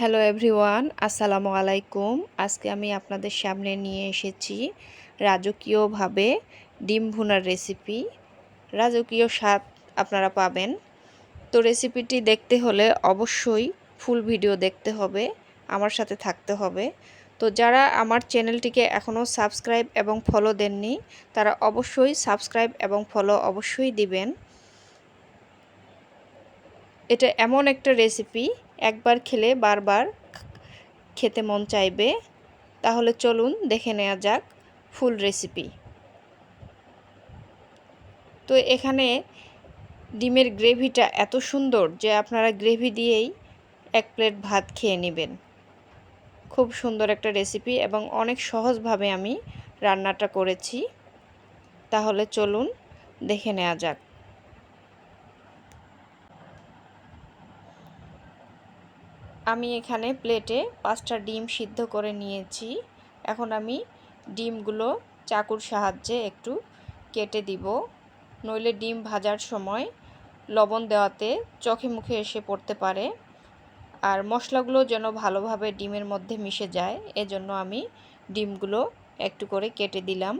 Hello everyone আসসালামু আলাইকুম আজকে আমি আপনাদের সামনে নিয়ে এসেছি রাজকীয়ভাবে ডিম ভুনার রেসিপি রাজকীয় স্বাদ আপনারা পাবেন। তো রেসিপিটি দেখতে হলে অবশ্যই ফুল ভিডিও দেখতে হবে, আমার সাথে থাকতে হবে। তো যারা আমার চ্যানেলটিকে এখনও সাবস্ক্রাইব এবং ফলো দেননি, তারা অবশ্যই সাবস্ক্রাইব এবং ফলো অবশ্যই দিবেন। এটা এমন একটা রেসিপি একবার খেলে বারবার খেতে মন চাইবে, তাহলে চলুন দেখে নেওয়া যাক ফুল রেসিপি। তো এখানে ডিমের গ্রেভিটা এত সুন্দর যে আপনারা গ্রেভি দিয়েই এক প্লেট ভাত খেয়ে নেবেন। খুব সুন্দর একটা রেসিপি এবং অনেক সহজভাবে আমি রান্নাটা করেছি। তাহলে চলুন দেখে নেওয়া যাক। আমি এখানে প্লেটে পাঁচটা ডিম সিদ্ধ করে নিয়েছি। এখন আমি ডিমগুলো চাকুর সাহায্যে একটু কেটে দিব। নইলে ডিম ভাজার সময় লবণ দেওয়াতে চোখে মুখে এসে পড়তে পারে। আর মশলাগুলো যেন ভালোভাবে ডিমের মধ্যে মিশে যায়, এজন্য আমি ডিমগুলো একটু করে কেটে দিলাম।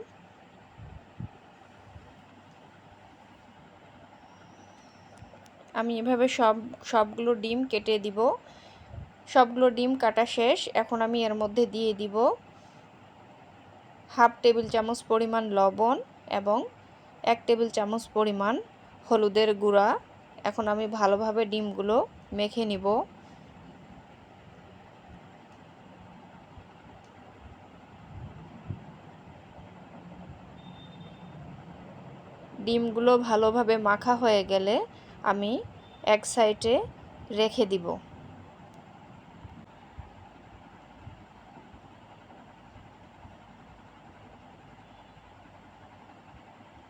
আমি এভাবে সব, সবগুলো ডিম কেটে দিব। সবগুলো ডিম কাটা শেষ। এখন আমি এর মধ্যে দিয়ে দিব হাফ টেবিল চামচ পরিমাণ লবণ এবং এক টেবিল চামচ পরিমাণ হলুদের গুঁড়া। এখন আমি ভালোভাবে ডিমগুলো মেখে নিব। ডিমগুলো ভালোভাবে মাখা হয়ে গেলে আমি এক সাইডে রেখে দিব।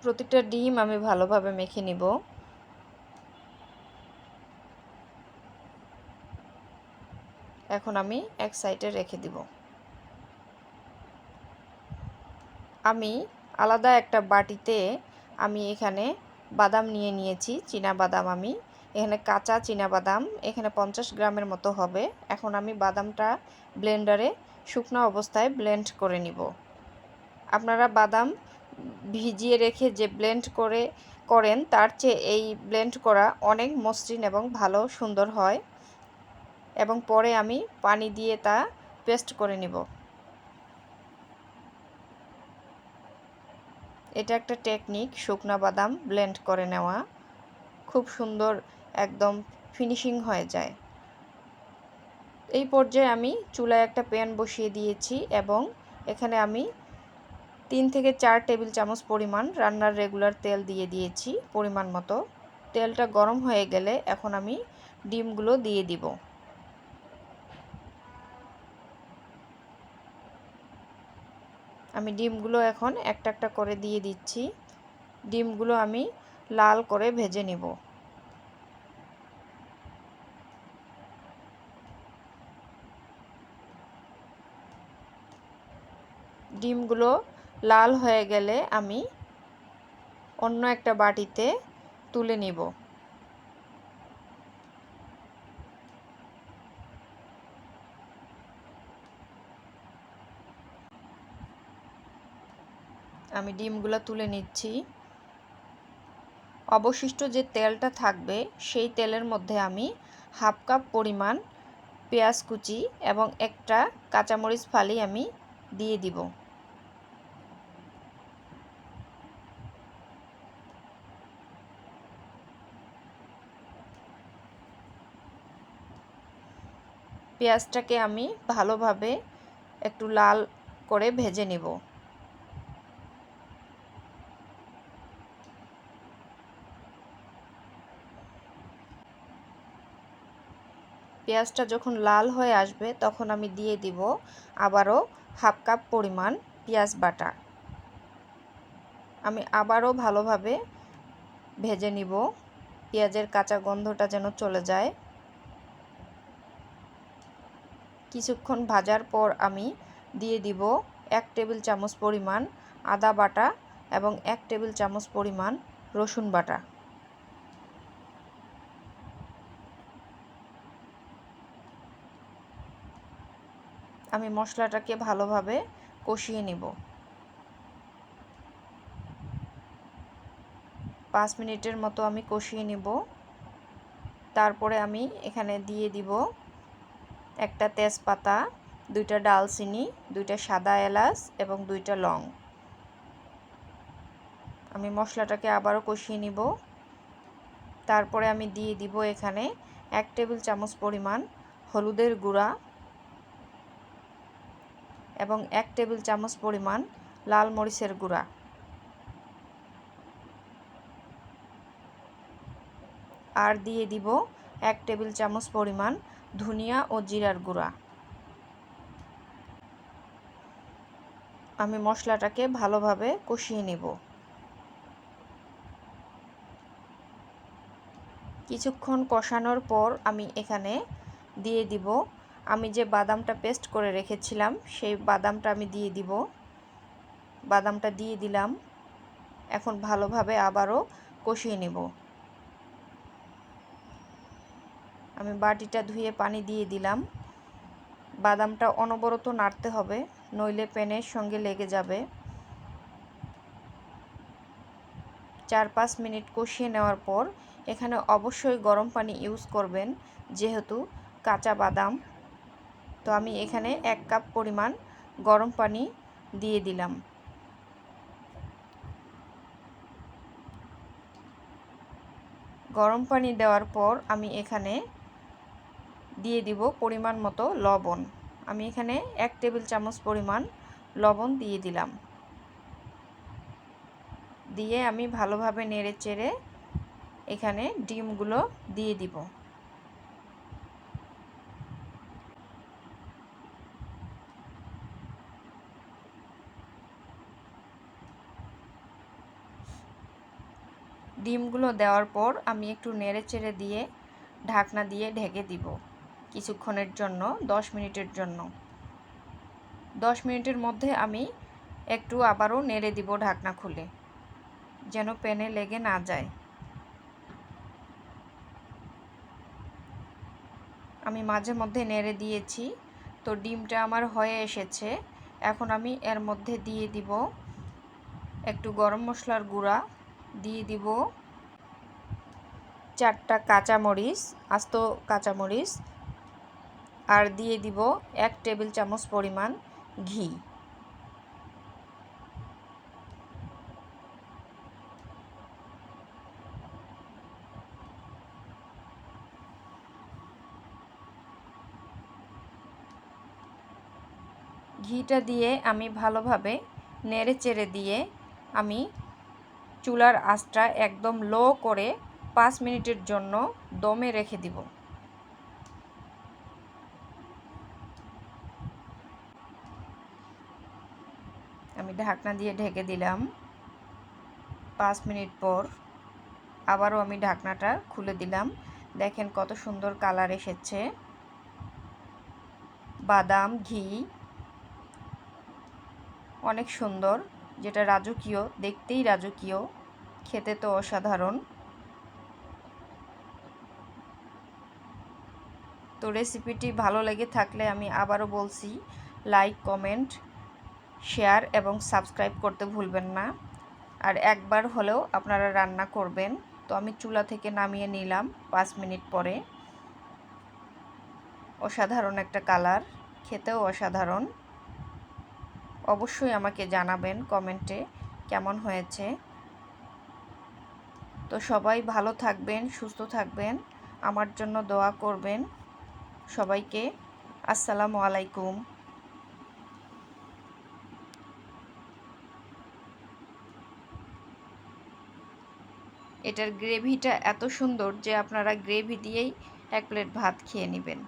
প্রতিটা ডিম আমি ভালোভাবে মেখে নিব। এখন আমি এক সাইডে রেখে দিব। আমি আলাদা একটা বাটিতে আমি এখানে বাদাম নিয়ে নিয়েছি, চীনা বাদাম আমি। এখানে কাঁচা চীনা বাদাম, এখানে পঞ্চাশ গ্রামের মতো হবে। এখন আমি বাদামটা ব্লেন্ডারে শুকনো অবস্থায় ব্লেন্ড করে নিব। আপনারা বাদাম ভিজিয়ে রেখে যে ব্লেন্ড করে করেন, তার চেয়ে এই ব্লেন্ড করা অনেক মসৃণ এবং ভালো, সুন্দর হয়। এবং পরে আমি পানি দিয়ে তা পেস্ট করে নিব। এটা একটা টেকনিক শুকনা বাদাম ব্লেন্ড করে নেওয়া। খুব সুন্দর একদম ফিনিশিং হয়ে যায়। এই পর্যায়ে আমি চুলায় একটা প্যান বসিয়ে দিয়েছি এবং এখানে আমি তিন থেকে চার টেবিল চামচ পরিমাণ রান্নার রেগুলার তেল দিয়ে দিয়েছি পরিমাণ মতো। তেলটা গরম হয়ে গেলে এখন আমি ডিমগুলো দিয়ে দিব। আমি ডিমগুলো এখন একটা একটা করে দিয়ে দিচ্ছি। ডিমগুলো আমি লাল করে ভেজে নিব। ডিমগুলো লাল হয়ে গেলে আমি অন্য একটা বাটিতে তুলে নিব। আমি ডিমগুলো তুলে নিচ্ছি। অবশিষ্ট যে তেলটা থাকবে, সেই তেলের মধ্যে আমি হাফ কাপ পরিমাণ পেঁয়াজ কুচি এবং একটা কাঁচামরিচ ফালি আমি দিয়ে দিব। পেঁয়াজটাকে আমি ভালোভাবে একটু লাল করে ভেজে নেব। পেঁয়াজটা যখন লাল হয়ে আসবে তখন আমি দিয়ে দিব আবারও হাফ কাপ পরিমাণ পেঁয়াজ বাটা। আমি আবারও ভালোভাবে ভেজে নিব। পেঁয়াজের কাঁচা গন্ধটা যেন চলে যায়। কিছুক্ষণ ভাজার পর আমি দিয়ে দিব এক টেবিল চামচ পরিমাণ আদা বাটা এবং এক টেবিল চামচ পরিমাণ রসুন বাটা। আমি মশলাটাকে ভালোভাবে কষিয়ে নিব। পাঁচ মিনিটের মতো আমি কষিয়ে নিব। তারপরে আমি এখানে দিয়ে দিব একটা তেজপাতা, দুইটা ডালচিনি, দুইটা সাদা এলাচ এবং দুইটা লং। আমি মশলাটাকে আবারও কষিয়ে নিব। তারপরে আমি দিয়ে দিব এখানে এক টেবিল চামচ পরিমাণ হলুদের গুঁড়া এবং এক টেবিল চামচ পরিমাণ লাল মরিচের গুঁড়া। আর দিয়ে দিব এক টেবিল চামচ পরিমাণ ধনিয়া ও জিরার গুঁড়া। আমি মশলাটাকে ভালোভাবে কষিয়ে নেব। কিছুক্ষণ কষানোর পর আমি এখানে দিয়ে দিব। আমি যে বাদামটা পেস্ট করে রেখেছিলাম, সেই বাদামটা আমি দিয়ে দিব। বাদামটা দিয়ে দিলাম। এখন ভালোভাবে আবারও কষিয়ে নেব। আমি বাটিটা ধুয়ে পানি দিয়ে দিলাম। বাদামটা অনবরত নাড়তে হবে, নইলে প্যানের সঙ্গে লেগে যাবে। চার পাঁচ মিনিট কষিয়ে নেওয়ার পর এখানে অবশ্যই গরম পানি ইউজ করবেন, যেহেতু কাঁচা বাদাম। তো আমি এখানে এক কাপ পরিমাণ গরম পানি দিয়ে দিলাম। গরম পানি দেওয়ার পর আমি এখানে দিয়ে দিব পরিমাণ মতো লবণ। আমি এখানে এক টেবিল চামচ পরিমাণ লবণ দিয়ে দিলাম। দিয়ে আমি ভালোভাবে নেড়ে চেড়ে এখানে ডিমগুলো দিয়ে দিব। ডিমগুলো দেওয়ার পর আমি একটু নেড়ে চেড়ে দিয়ে ঢাকনা দিয়ে ঢেকে দিব। কিছুক্ষণের জন্য 10 মিনিটের জন্য। 10 মিনিটের মধ্যে আমি একটু আবারও নেড়ে দিব ঢাকনা খুলে, যেন প্যানে লেগে না যায়। আমি মাঝে মধ্যে নেড়ে দিয়েছি, তো ডিমটা আমার হয়ে এসেছে। এখন আমি এর মধ্যে দিয়ে দিব একটু গরম মশলার গুঁড়া, দিয়ে দিব চারটা কাঁচামরিচ, আস্ত কাঁচামরিচ আর দিয়ে দিব এক টেবিল চামচ পরিমাণ ঘি। ঘিটা দিয়ে আমি ভালোভাবে নেড়ে চেড়ে দিয়ে আমি চুলার আঁচটা একদম লো করে পাঁচ মিনিটের জন্য দমে রেখে দিব আমি ঢাকনা দিয়ে ঢেকে দিলাম। পাঁচ মিনিট পর আবারও আমি ঢাকনাটা খুলে দিলাম। দেখেন কত সুন্দর কালার এসেছে। বাদাম, ঘি, অনেক সুন্দর। যেটা রাজকীয়, দেখতেই রাজকীয়। খেতে তো অসাধারণ। তো রেসিপিটি ভালো লেগে থাকলে আমি আবারও বলছি লাইক কমেন্ট শেয়ার এবং সাবস্ক্রাইব করতে ভুলবেন না। আর একবার হলেও আপনারা রান্না করবেন। তো আমি চুলা থেকে নামিয়ে নিলাম পাঁচ মিনিট পরে। অসাধারণ একটা কালার, খেতেও অসাধারণ। অবশ্যই আমাকে জানাবেন কমেন্টে কেমন হয়েছে। তো সবাই ভালো থাকবেন, সুস্থ থাকবেন। আমার জন্য দোয়া করবেন সবাইকে। আসসালামু আলাইকুম। এটার গ্রেভিটা এত সুন্দর যে আপনারা গ্রেভি দিয়েই এক প্লেট ভাত খেয়ে নেবেন।